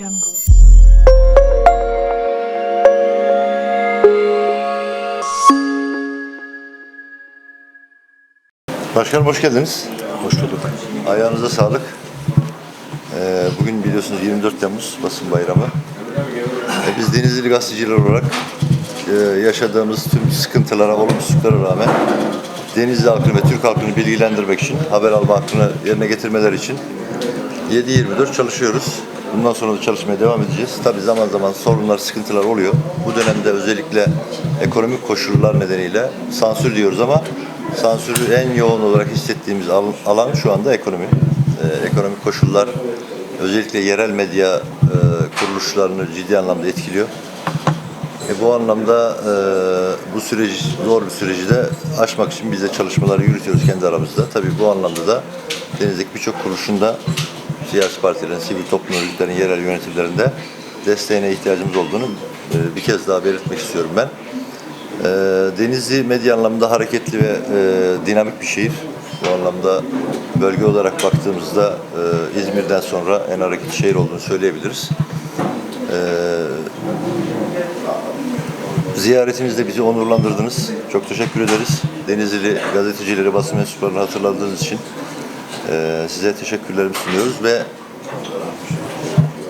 jungle Başkanım hoş geldiniz. Hoş bulduk. Ayağınıza sağlık. Ee, bugün biliyorsunuz 24 Temmuz basın bayramı. Ee, biz Denizli gazeteciler olarak e, yaşadığımız tüm sıkıntılara, olumsuzluklara rağmen Denizli halkını ve Türk halkını bilgilendirmek için, haber alma hakkını yerine getirmeler için 7-24 çalışıyoruz. Bundan sonra da çalışmaya devam edeceğiz. Tabii zaman zaman sorunlar, sıkıntılar oluyor. Bu dönemde özellikle ekonomik koşullar nedeniyle sansür diyoruz ama sansürü en yoğun olarak hissettiğimiz al- alan şu anda ekonomi. Ee, ekonomik koşullar özellikle yerel medya e, kuruluşlarını ciddi anlamda etkiliyor. E, bu anlamda e, bu süreci, zor bir süreci de aşmak için biz de çalışmaları yürütüyoruz kendi aramızda. Tabii bu anlamda da Denizli'deki birçok kuruluşunda siyasi partilerin, sivil toplum örgütlerinin, yerel yönetimlerinde desteğine ihtiyacımız olduğunu e, bir kez daha belirtmek istiyorum ben. E, Denizli medya anlamında hareketli ve e, dinamik bir şehir. Bu anlamda bölge olarak baktığımızda İzmir'den sonra en hareketli şehir olduğunu söyleyebiliriz. Ziyaretimizde bizi onurlandırdınız. Çok teşekkür ederiz. Denizli gazetecileri, basın mensuplarını hatırladığınız için e, size teşekkürlerimi sunuyoruz ve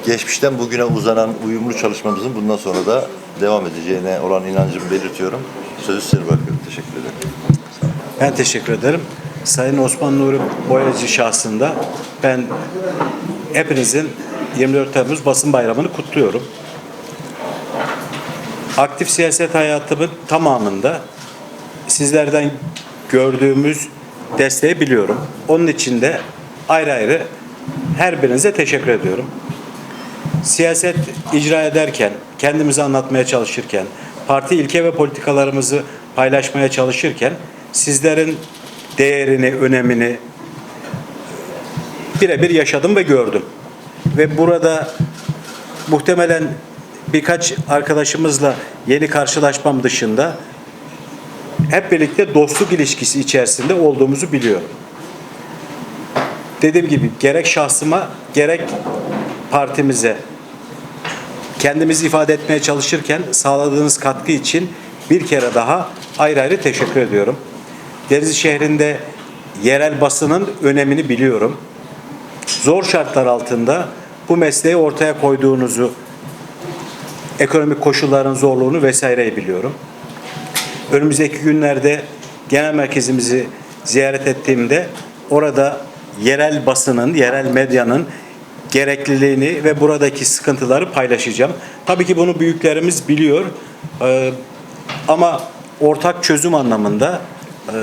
geçmişten bugüne uzanan uyumlu çalışmamızın bundan sonra da devam edeceğine olan inancımı belirtiyorum. Sözü size bırakıyorum. Teşekkür ederim. Ben teşekkür ederim. Sayın Osman Nuri Boyacı şahsında ben hepinizin 24 Temmuz basın bayramını kutluyorum. Aktif siyaset hayatımın tamamında sizlerden gördüğümüz desteği biliyorum. Onun için de ayrı ayrı her birinize teşekkür ediyorum. Siyaset icra ederken, kendimizi anlatmaya çalışırken, parti ilke ve politikalarımızı paylaşmaya çalışırken sizlerin değerini, önemini birebir yaşadım ve gördüm. Ve burada muhtemelen birkaç arkadaşımızla yeni karşılaşmam dışında hep birlikte dostluk ilişkisi içerisinde olduğumuzu biliyorum. Dediğim gibi gerek şahsıma gerek partimize kendimizi ifade etmeye çalışırken sağladığınız katkı için bir kere daha ayrı ayrı teşekkür ediyorum. Denizli şehrinde yerel basının önemini biliyorum. Zor şartlar altında bu mesleği ortaya koyduğunuzu, ekonomik koşulların zorluğunu vesaireyi biliyorum. Önümüzdeki günlerde genel merkezimizi ziyaret ettiğimde orada yerel basının, yerel medyanın gerekliliğini ve buradaki sıkıntıları paylaşacağım. Tabii ki bunu büyüklerimiz biliyor. Ee, ama ortak çözüm anlamında e,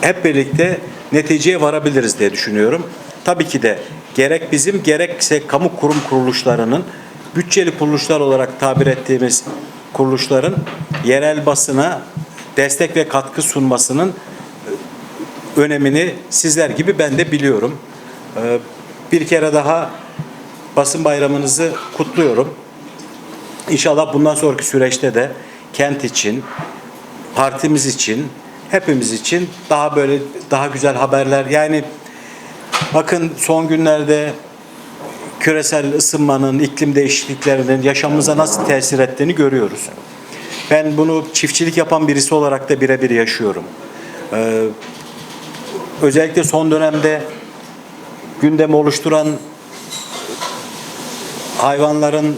hep birlikte neticeye varabiliriz diye düşünüyorum. Tabii ki de gerek bizim gerekse kamu kurum kuruluşlarının bütçeli kuruluşlar olarak tabir ettiğimiz kuruluşların yerel basına destek ve katkı sunmasının e, önemini sizler gibi ben de biliyorum. Ee, Bir kere daha basın bayramınızı kutluyorum. İnşallah bundan sonraki süreçte de kent için, partimiz için, hepimiz için daha böyle daha güzel haberler. Yani bakın son günlerde küresel ısınmanın, iklim değişikliklerinin yaşamımıza nasıl tesir ettiğini görüyoruz. Ben bunu çiftçilik yapan birisi olarak da birebir yaşıyorum. Ee, özellikle son dönemde gündemi oluşturan hayvanların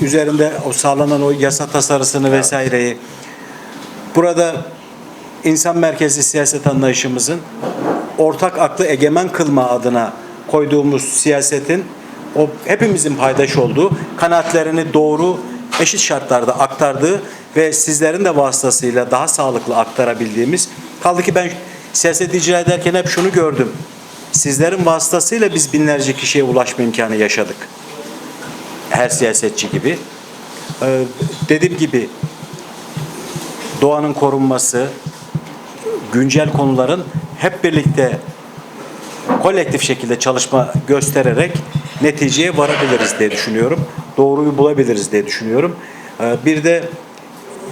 üzerinde o sağlanan o yasa tasarısını vesaireyi burada insan merkezli siyaset anlayışımızın ortak aklı egemen kılma adına koyduğumuz siyasetin o hepimizin paydaş olduğu kanaatlerini doğru eşit şartlarda aktardığı ve sizlerin de vasıtasıyla daha sağlıklı aktarabildiğimiz kaldı ki ben siyaset icra ederken hep şunu gördüm. Sizlerin vasıtasıyla biz binlerce kişiye ulaşma imkanı yaşadık. Her siyasetçi gibi. Ee, dediğim gibi doğanın korunması, güncel konuların hep birlikte kolektif şekilde çalışma göstererek neticeye varabiliriz diye düşünüyorum. Doğruyu bulabiliriz diye düşünüyorum. Ee, Bir de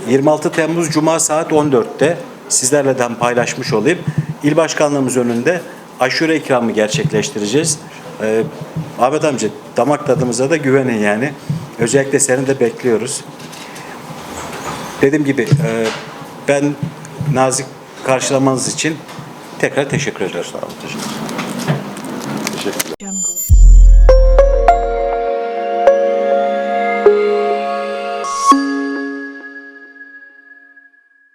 26 Temmuz Cuma saat 14'te sizlerle de paylaşmış olayım. İl Başkanlığımız önünde aşure ikramı gerçekleştireceğiz. Ee, Ahmet amca damak tadımıza da güvenin yani. Özellikle seni de bekliyoruz. Dediğim gibi e, ben nazik karşılamanız için tekrar teşekkür ediyorum. Sağ olun. Teşekkür Jungle.